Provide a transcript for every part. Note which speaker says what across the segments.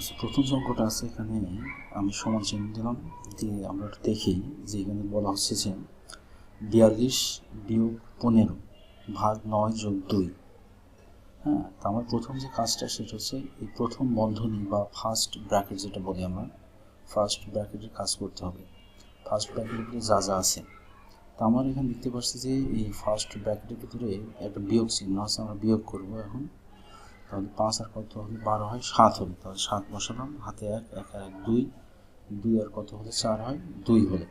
Speaker 1: আচ্ছা, প্রথম অঙ্কটা আছে এখানে আমি সমান চিহ্ন দিলাম দিয়ে আমরা দেখি যে এখানে বলা হচ্ছে যে বিয়াল্লিশ বিয়োগ পনেরো ভাগ নয় যোগ দুই। হ্যাঁ তা আমার প্রথম যে কাজটা সেটা হচ্ছে এই প্রথম বন্ধনী বা ফার্স্ট ব্র্যাকেট যেটা বলি আমরা ফার্স্ট ব্র্যাকেটের কাজ করতে হবে। ফার্স্ট ব্র্যাকেটের ভিতরে যা যা আছে। তা আমার এখানে দেখতে পাচ্ছি যে এই ফার্স্ট ব্র্যাকেটের ভিতরে একটা বিয়োগ চিহ্ন আছে আমরা বিয়োগ করব এখন। তাহলে পাঁচ আর কত হলে বারো হয়, সাত হলো। তাহলে সাত বসালাম, হাতে এক এক আর এক দুই দুই আর কত হলে চার হয়, দুই হলো।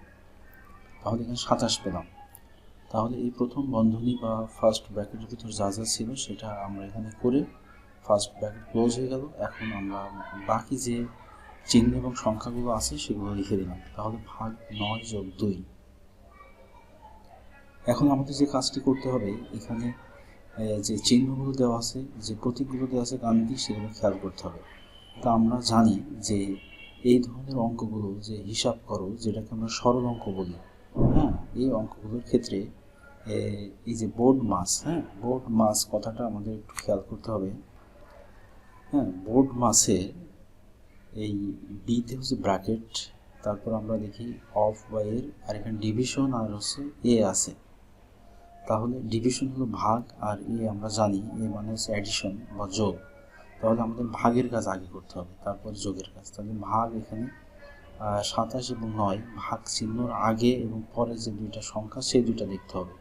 Speaker 1: তাহলে এখানে সাতাশ পেলাম। তাহলে এই প্রথম বন্ধনী বা ফার্স্ট ব্র্যাকেটের ভিতর যা যা ছিল সেটা আমরা এখানে করে ফার্স্ট ব্র্যাকেট ক্লোজ হয়ে গেল। এখন আমরা বাকি যে চিহ্ন এবং সংখ্যাগুলো আছে সেগুলো লিখে দিলাম। তাহলে ভাগ নয় যোগ দুই। এখন আমাদের যে কাজটি করতে হবে, এখানে যে চিহ্নগুলো দেওয়া আছে, যে প্রতীকগুলো দেওয়া আছে গাণিতিক সেগুলো খেয়াল করতে হবে। তা আমরা জানি যে এই ধরনের অঙ্কগুলো যে হিসাব করো, যেটাকে আমরা সরল অঙ্ক বলি হ্যাঁ এই অঙ্কগুলোর ক্ষেত্রে এই যে বোর্ড মাস হ্যাঁ বোর্ড মাস কথাটা আমাদের একটু খেয়াল করতে হবে। হ্যাঁ বোর্ড মাসে এই বিতে হচ্ছে ব্র্যাকেট, তারপর আমরা দেখি অফ বা এর আর এখানে ডিভিশন আর হচ্ছে এ আছে। তাহলে ডিভিশন হলো ভাগ আর এ আমরা জানি এ মানে হচ্ছে অ্যাডিশন বা যোগ। তাহলে আমাদের ভাগের কাজ আগে করতে হবে, তারপর যোগের কাজ। তাহলে ভাগ এখানে সাতাশ এবং নয়, ভাগ চিহ্নর আগে এবং পরে যে দুইটা সংখ্যা, সেই দুইটা দেখতে হবে।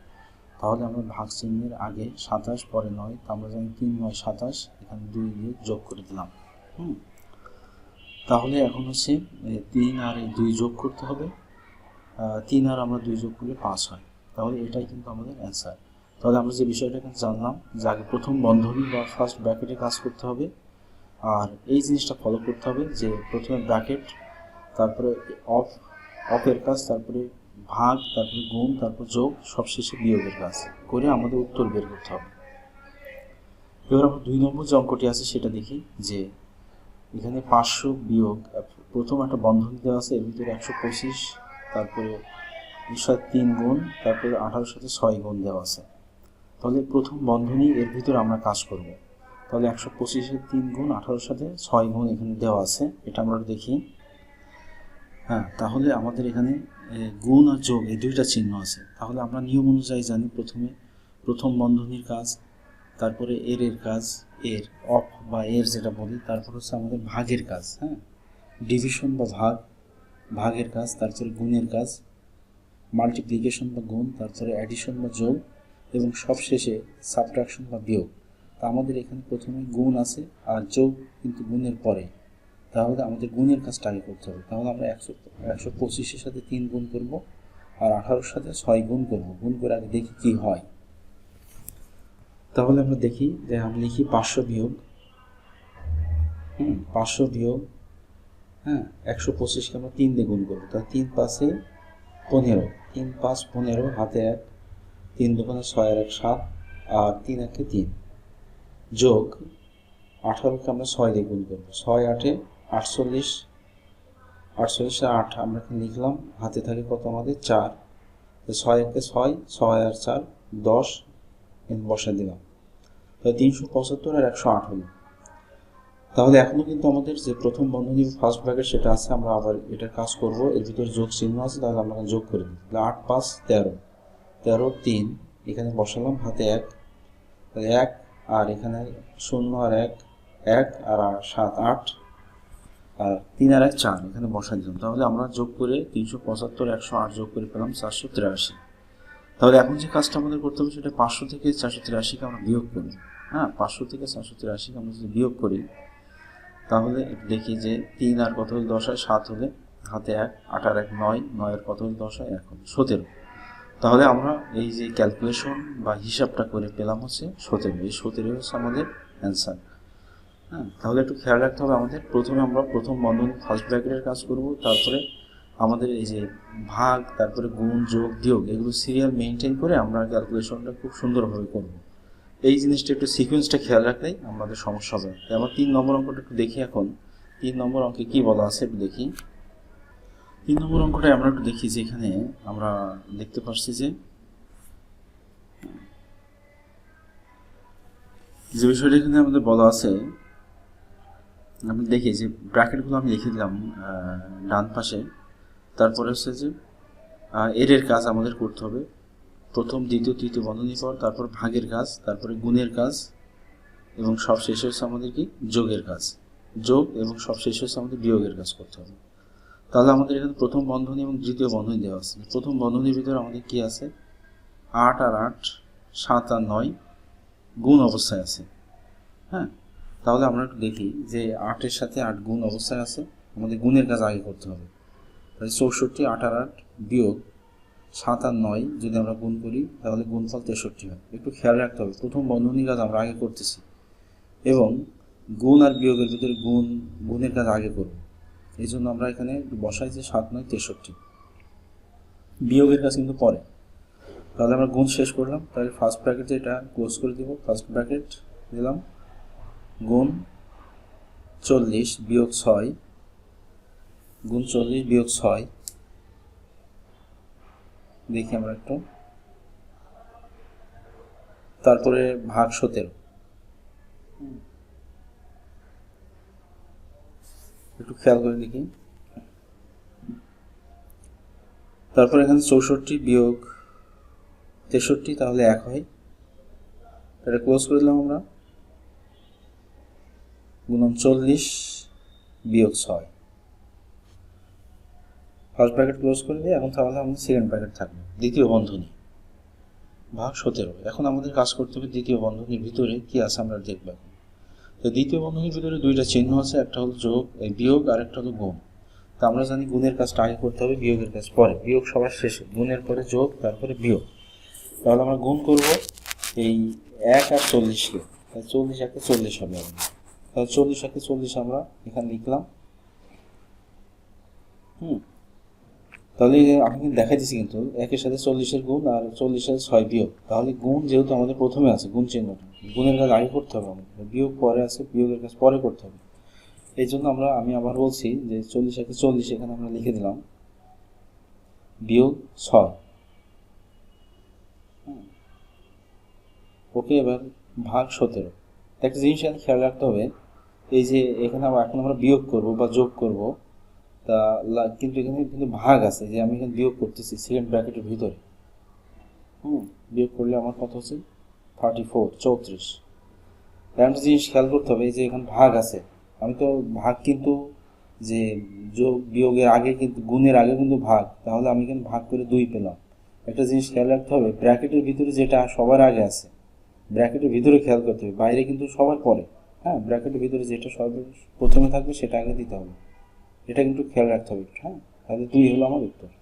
Speaker 1: তাহলে আমরা ভাগ চিহ্নের আগে সাতাশ, পরে নয়, তা আমরা জানি তিন, নয়, সাতাশ, এখানে দুই দিয়ে যোগ করে দিলাম। হুম? তাহলে এখন হচ্ছে তিন আর এই দুই যোগ করতে হবে। তিন আর আমরা দুই যোগ করলে পাঁচ হয়। তাহলে এটাই কিন্তু আমাদের অ্যান্সার তাহলে আমরা যে বিষয়টা জানলাম যে আগে প্রথম বন্ধনী বা ফার্স্ট ব্র্যাকেটে কাজ করতে হবে, আর এই জিনিসটা ফলো করতে হবে যে প্রথমে ব্র্যাকেট তারপরে অফ অফের কাজ, তারপরে ভাগ, তারপরে গুণ, তারপর যোগ, সবশেষে বিয়োগের কাজ করে আমাদের উত্তর বের করতে হবে। এবার আমরা দুই নম্বর যে অঙ্কটি আছে সেটা দেখি যে এখানে পাঁচশো বিয়োগ, প্রথম একটা বন্ধনী দেওয়া আছে, এর ভিতরে একশো পঁচিশ, তারপরে সাথে তিন গুণ, তারপরে আঠারোর সাথে ছয় গুণ দেওয়া আছে। তাহলে প্রথম বন্ধনী, এর ভিতরে আমরা কাজ করব। তাহলে একশো পঁচিশের তিন গুণ, আঠারোর সাথে ছয় গুণ এখানে দেওয়া আছে। এটা আমরা দেখি। হ্যাঁ তাহলে আমাদের এখানে গুণ আর যোগ, এই দুইটা চিহ্ন আছে। তাহলে আমরা নিয়ম অনুযায়ী জানি প্রথমে প্রথম বন্ধনীর কাজ, তারপরে এর এর কাজ, এর, অফ বা এর যেটা বলি, তারপর হচ্ছে আমাদের ভাগের কাজ হ্যাঁ? ডিভিশন বা ভাগ, ভাগের কাজ, তারপরে গুণের কাজ মাল্টিপ্লিকেশন বা গুণ তারপরে অ্যাডিশন বা যোগ, এবং সবশেষে সাবট্রাকশন বা বিয়োগ। তা আমাদের এখানে প্রথমে গুণ আছে আর যোগ কিন্তু গুণের পরে। তাহলে আমাদের গুণের কাজটা আগে করতে হবে। তাহলে আমরা একশো একশো পঁচিশের সাথে তিন গুণ করব আর আঠারোর সাথে ছয় গুণ করব। গুণ করে আগে দেখি কি হয়। তাহলে আমরা দেখি যে আমি লিখি পাঁচশো বিয়োগ। হুম, পাঁচশো বিয়োগ। হ্যাঁ একশো পঁচিশকে আমরা তিন দিয়ে গুণ করব। তা তিন পাশে পনেরো। তিন পাঁচ পনেরো, হাতে এক, তিন দোকানে ছয় আর এক সাত, আর তিন একে তিন। যোগ আঠারোকে আমরা ছয় দিয়ে গুণ করব। ছয় আটে আটচল্লিশ, আটচল্লিশে আট আমরা লিখলাম? হাতে থাকে কত আমাদের? চার। তো ছয় একে ছয় ছয় আর চার দশ বসা দিলাম। তাহলে তিনশো পঁচাত্তর আর একশো আট হলো। তাহলে এখনও কিন্তু আমাদের যে প্রথম বন্ধনী ফার্স্ট ব্র্যাকেট সেটা আছে, আমরা আবার এটা কাজ করব। এর ভিতরে যোগ চিহ্ন আছে, তাহলে আমরা যোগ করে দিই তাহলে আট, পাঁচ, তেরো। তেরো, তিন, এখানে বসালাম, হাতে এক, তাহলে এক, আর এখানে শূন্য আর এক এক, আর সাত, আট, আর তিন আর এক, চার, এখানে বসা দিলাম। তাহলে আমরা যোগ করে তিনশো পঁচাত্তর, একশো আট যোগ করে পেলাম চারশো তিরাশি। তাহলে এখন যে কাজটা আমাদের করতে হবে, সেটা পাঁচশো থেকে চারশো তিরাশিকে আমরা বিয়োগ করি। হ্যাঁ পাঁচশো থেকে চারশো তিরাশিকে আমরা যদি বিয়োগ করি তাহলে দেখি যে তিন আর কত হলে দশ হয়? সাত হলে হাতে এক, আট আর এক নয় নয়ের কত হলে দশ হয়? এক হলে সতেরো। তাহলে আমরা এই যে ক্যালকুলেশন বা হিসাবটা করে পেলাম হচ্ছে সতেরো। এই সতেরো হচ্ছে আমাদের অ্যান্সার হ্যাঁ তাহলে একটু খেয়াল রাখতে হবে আমাদের। প্রথমে আমরা প্রথম বন্ধন ফার্স্ট ব্র্যাকেটের কাজ করব, তারপরে আমাদের এই যে ভাগ, তারপরে গুণ, যোগ, বিয়োগ, এগুলো সিরিয়াল মেনটেন করে আমরা ক্যালকুলেশনটা খুব সুন্দরভাবে করব। এই জিনিসটা একটু সিকোয়েন্সটা খেয়াল রাখলেই আমাদের সমস্যা হবে। আমার তিন নম্বর অঙ্কটা একটু দেখি এখন। তিন নম্বর অঙ্কে কি বলা আছে একটু দেখি। তিন নম্বর অঙ্কটা আমরা একটু দেখি যে এখানে আমরা দেখতে পাচ্ছি যে যে বিষয়টা এখানে আমাদের বলা আছে, আমি দেখি যে ব্র্যাকেটগুলো আমি লিখে দিলাম ডান পাশে। তারপরে হচ্ছে যে এর কাজ আমাদের করতে হবে। প্রথম, দ্বিতীয়, তৃতীয় বন্ধনী পর, তারপর ভাগের কাজ, তারপরে গুণের কাজ, এবং সব শেষে হচ্ছে আমাদের কি? যোগের কাজ। যোগ এবং সব শেষে হচ্ছে আমাদের বিয়োগের কাজ করতে হবে। তাহলে আমাদের এখানে প্রথম বন্ধনী এবং দ্বিতীয় বন্ধনী দেওয়া আছে। প্রথম বন্ধনীর ভিতরে আমাদের কি আছে? আট আর আট, সাত আর নয় গুণ অবস্থায় আছে। হ্যাঁ? তাহলে আমরা একটু দেখি যে আটের সাথে আট গুণ অবস্থায় আছে। আমাদের গুণের কাজ আগে করতে হবে। তাহলে চৌষট্টি, আট আর আট বিয়োগ সাত আর নয় যদি আমরা গুণ করি, তাহলে গুণফল তেষট্টি হয়। একটু খেয়াল রাখতে হবে। প্রথম বন্ধনীর কাজ আমরা আগে করতেছি। এবং গুণ আর বিয়োগের ভিতরে গুণ, গুণের কাজ আগে করব। এই জন্য আমরা এখানে বসাই যে সাত নয় তেষট্টি। বিয়োগের কাজ কিন্তু পরে। তাহলে আমরা গুণ শেষ করলাম। তাহলে ফার্স্ট ব্র্যাকেট এটা ক্লোজ করে দিব। ফার্স্ট ব্র্যাকেট দিলাম। গুণ চল্লিশ বিয়োগ ছয়। গুণ চল্লিশ বিয়োগ ছয়। দেখি আমরা একটু। তারপরে ভাগ সতেরো। একটু খেয়াল করে দেখি। তারপর এখানে চৌষট্টি বিয়োগ তেষট্টি, তাহলে এক হয়। এটা ক্লোজ করে দিলাম আমরা। গুণন চল্লিশ বিয়োগ ছয়। ফার্স্ট ব্র্যাকেট ক্লোজ করে দিয়ে এখন তাহলে আমাদের সেকেন্ড ব্র্যাকেট থাকবে। দ্বিতীয় বন্ধনী। ভাগ সতেরো। এখন আমাদের কাজ করতে হবে দ্বিতীয় বন্ধনীর ভিতরে কি আছে আমরা দেখব এখন। তো দ্বিতীয় বন্ধনীর ভিতরে দুইটা চিহ্ন আছে, একটা হলো যোগ, এই বিয়োগ আর একটা হলো গুণ। তো আমরা জানি গুণের কাজটা আগে করতে হবে, বিয়োগের কাজ পরে। বিয়োগ সবার শেষে, গুণের পরে যোগ, তারপরে বিয়োগ। তাহলে আমরা গুণ করব এই এক আর চল্লিশকে। চল্লিশ একে চল্লিশ হবে আমাদের। তাহলে চল্লিশ একে চল্লিশ আমরা এখানে লিখলাম। হুম। তাহলে আমি কিন্তু দেখাই দিচ্ছি কিন্তু, একের সাথে চল্লিশের গুণ আর চল্লিশের ছয় বিয়োগ। তাহলে গুণ যেহেতু আমাদের প্রথমে আছে, গুণ চিহ্নটা গুণের কাজ আগে করতে হবে আমাদের। বিয়োগ পরে আছে, বিয়োগের কাজ পরে করতে হবে। এই জন্য আমরা, আমি আবার বলছি যে চল্লিশ একে চল্লিশ, এখানে আমরা লিখে দিলাম, বিয়োগ ছয়। ওকে, এবার ভাগ সতেরো। একটা জিনিস খেয়াল রাখতে হবে, এই যে এখানে আবার এখন আমরা বিয়োগ করব বা যোগ করব তা কিন্তু এখানে কিন্তু ভাগ আছে যে আমি এখানে বিয়োগ করতেছি সেকেন্ড ব্র্যাকেটের ভিতরে। হুম, বিয়োগ করলে আমার কত হচ্ছে? থার্টি ফোর চৌত্রিশ একটা জিনিস খেয়াল করতে হবে যে এখানে ভাগ আছে, আমি তো ভাগ কিন্তু যে যোগ, বিয়োগের আগে কিন্তু, গুণের আগে কিন্তু ভাগ, তাহলে আমি এখানে ভাগ করে দুই পেলাম। একটা জিনিস খেয়াল রাখতে হবে ব্র্যাকেটের ভিতরে যেটা সবার আগে আছে ব্র্যাকেটের ভিতরে খেয়াল করতে হবে, বাইরে কিন্তু সবার পরে। হ্যাঁ ব্র্যাকেটের ভিতরে যেটা সবার প্রথমে থাকবে সেটা আগে দিতে হবে। এটা কিন্তু খেয়াল রাখতে হবে হ্যাঁ? তাহলে দুই হলো আমার উত্তর।